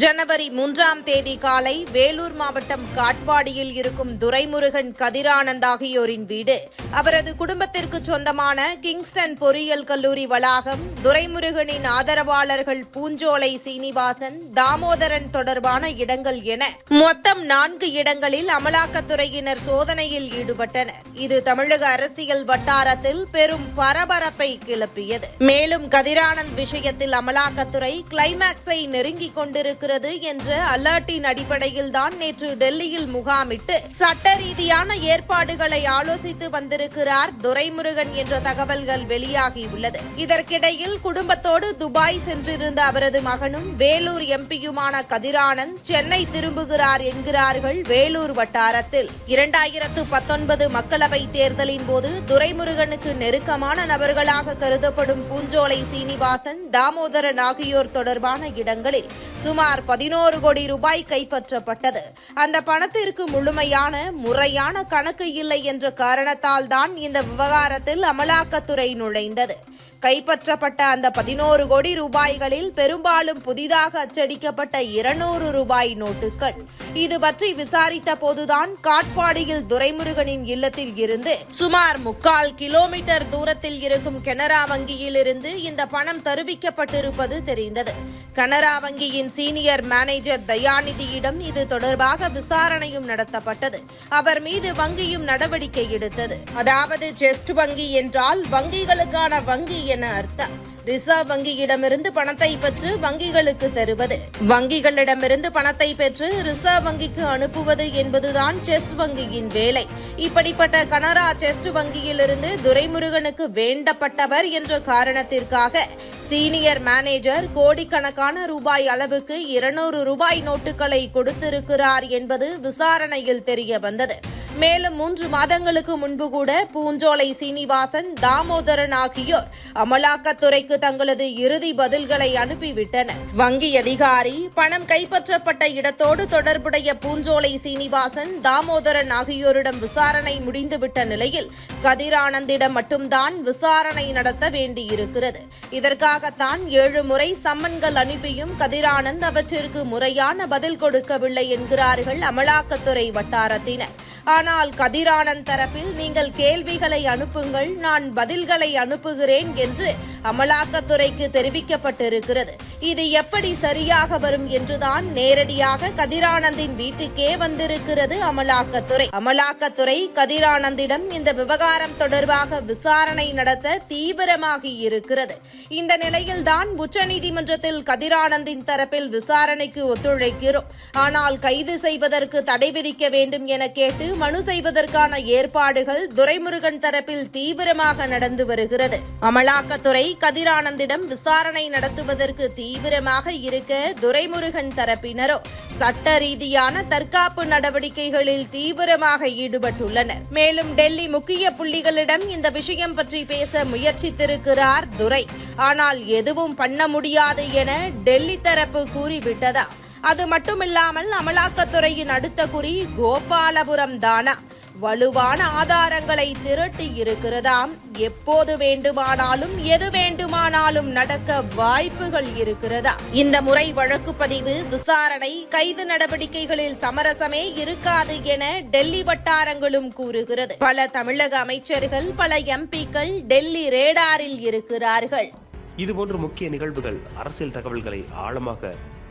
ஜனவரி மூன்றாம் தேதி காலை வேலூர் மாவட்டம் காட்பாடியில் இருக்கும் துரைமுருகன் கதிரானந்த் ஆகியோரின் வீடு. அவரது குடும்பத்திற்கு சொந்தமான கிங்ஸ்டன் பொறியியல் கல்லூரி வளாகம் துரைமுருகனின் ஆதரவாளர்கள் பூஞ்சோலை சீனிவாசன் தாமோதரன் தொடர்பான இடங்கள் என மொத்தம் நான்கு இடங்களில் அமலாக்கத்துறையினர் சோதனையில் ஈடுபட்டனர். இது தமிழக அரசியல் வட்டாரத்தில் பெரும் பரபரப்பை கிளப்பியது. மேலும் கதிரானந்த் விஷயத்தில் அமலாக்கத்துறை கிளைமாக்ஸை நெருங்கிக் கொண்டிருக்கிறது என்ற அலர்ட்டின் அடிப்படையில் தான் நேற்று டெல்லியில் முகாமிட்டு சட்ட ரீதியான ஏற்பாடுகளை ஆலோசித்து வந்திருக்கிறார் துரைமுருகன் என்ற தகவல்கள் வெளியாகியுள்ளது. இதற்கிடையில் குடும்பத்தோடு துபாய் சென்றிருந்த அவரது மகனும் வேலூர் எம்பியுமான கதிரானந்த் சென்னை திரும்புகிறார் என்கிறார்கள் வேலூர் வட்டாரத்தில். இரண்டாயிரத்து பத்தொன்பது மக்களவை தேர்தலின் போது துரைமுருகனுக்கு நெருக்கமான நபர்களாக கருதப்படும் பூஞ்சோலை சீனிவாசன் தாமோதரன் ஆகியோர் தொடர்பான இடங்களில் சுமார் பதினோரு கோடி ரூபாய் கைப்பற்றப்பட்டது. அந்த பணத்திற்கு முழுமையான முறையான கணக்கு இல்லை என்ற காரணத்தால் தான் இந்த விவகாரத்தில் அமலாக்கத்துறை நுழைந்தது. கைப்பற்றப்பட்ட அந்த பதினோரு கோடி ரூபாய்களில் பெரும்பாலும் புதிதாக அச்சடிக்கப்பட்ட இருநூறு ரூபாய் நோட்டுகள். இது பற்றி விசாரித்த போதுதான் காட்பாடியில் துரைமுருகனின் இல்லத்தில் இருந்து சுமார் முக்கால் கிலோமீட்டர் தூரத்தில் இருக்கும் கனரா வங்கியில் இருந்து இந்த பணம் தருவிக்கப்பட்டிருப்பது தெரிந்தது. கனரா வங்கியின் சீனியர் மேனேஜர் தயாநிதியிடம் இது தொடர்பாக விசாரணையும் நடத்தப்பட்டது. அவர் மீது வங்கியும் நடவடிக்கை எடுத்தது. அதாவது செஸ்ட் வங்கி என்றால் வங்கிகளுக்கான வங்கி என அர்த்தம். ரிசர்வ் வங்கியிடமிருந்து பணத்தை பெற்று வங்கிகளுக்கு தருவது. வங்கிகளிடமிருந்து பணத்தை பெற்று ரிசர்வ் வங்கிக்கு அனுப்புவது என்பதுதான் செஸ் வங்கியின் வேலை. இப்படிப்பட்ட கனரா செஸ்ட் வங்கியிலிருந்து துரைமுருகனுக்கு வேண்டப்பட்டவர் என்ற காரணத்திற்காக சீனியர் மேனேஜர் கோடிக்கணக்கான ரூபாய் அளவுக்கு இருநூறு ரூபாய் நோட்டுகளை கொடுத்திருக்கிறார் என்பது விசாரணையில் தெரிய வந்தது. மேலும் மூன்று மாதங்களுக்கு முன்பு கூட பூஞ்சோலை சீனிவாசன் தாமோதரன் ஆகியோர் அமலாக்கத்துறைக்கு தங்களது இறுதி பதில்களை அனுப்பிவிட்டனர். வங்கி அதிகாரி பணம் கைப்பற்றப்பட்ட இடத்தோடு தொடர்புடைய பூஞ்சோலை சீனிவாசன் தாமோதரன் ஆகியோரிடம் விசாரணை முடிந்துவிட்ட நிலையில் கதிரானந்திடம் மட்டும்தான் விசாரணை நடத்த வேண்டியிருக்கிறது. இதற்காகத்தான் ஏழு முறை சம்மன்கள் அனுப்பியும் கதிரானந்த் அவற்றிற்கு முறையான பதில் கொடுக்கவில்லை என்கிறார்கள் அமலாக்கத்துறை வட்டாரத்தினர். ஆனால் கதிரானந்த் தரப்பில் நீங்கள் கேள்விகளை அனுப்புங்கள் நான் பதில்களை அனுப்புகிறேன் என்று அமலாக்கத்துறைக்கு தெரிவிக்கப்பட்டிருக்கிறது. இது எப்படி சரியாக வரும் என்றுதான் நேரடியாக கதிரானந்தின் வீட்டுக்கே வந்திருக்கிறது அமலாக்கத்துறை. அமலாக்கத்துறை கதிரானந்திடம் இந்த விவகாரம் தொடர்பாக விசாரணை நடத்த தீவிரமாகி இருக்கிறது. இந்த நிலையில்தான் உச்சநீதிமன்றத்தில் கதிரானந்தின் தரப்பில் விசாரணைக்கு ஒத்துழைக்கிறோம். ஆனால் கைது செய்வதற்கு தடை விதிக்க வேண்டும் என கேட்டு மனு மனு செய்வதற்கான ஏற்பாடுகள் துரைமுருகன் தரப்பில் தீவிரமாக நடந்து வருகிறது. அமலாக்கத்துறை கதிரானந்திடம் விசாரணை நடத்துவதற்கு தீவிரமாக இருக்க துரைமுருகன் தரப்பினரோ சட்ட ரீதியான தற்காப்பு நடவடிக்கைகளில் தீவிரமாக ஈடுபட்டுள்ளனர். மேலும் டெல்லி முக்கிய புள்ளிகளிடம் இந்த விஷயம் பற்றி பேச முயற்சித்திருக்கிறார் துரை. ஆனால் எதுவும் பண்ண முடியாது என டெல்லி தரப்பு கூறிவிட்டதா? அது மட்டுமில்லாமல் அமலாக்கத்துறையின் அடுத்த குறி கோபாலபுரம் தானா. வலுவான ஆதாரங்களை திரட்டி இருக்கிறதாம் எப்போது வேண்டுமானாலும் எது வேண்டுமானாலும் நடக்க வாய்ப்புகள் இருக்கிறதா? இந்த முறை வழக்கு பதிவு விசாரணை கைது நடவடிக்கைகளில் சமரசமே இருக்காது என டெல்லி வட்டாரங்களும் கூறுகிறது. பல தமிழக அமைச்சர்கள் பல எம்பிக்கள் டெல்லி ரேடாரில் இருக்கிறார்கள். இதுபோன்ற முக்கிய நிகழ்வுகள் அரசியல் தகவல்களை ஆழமாக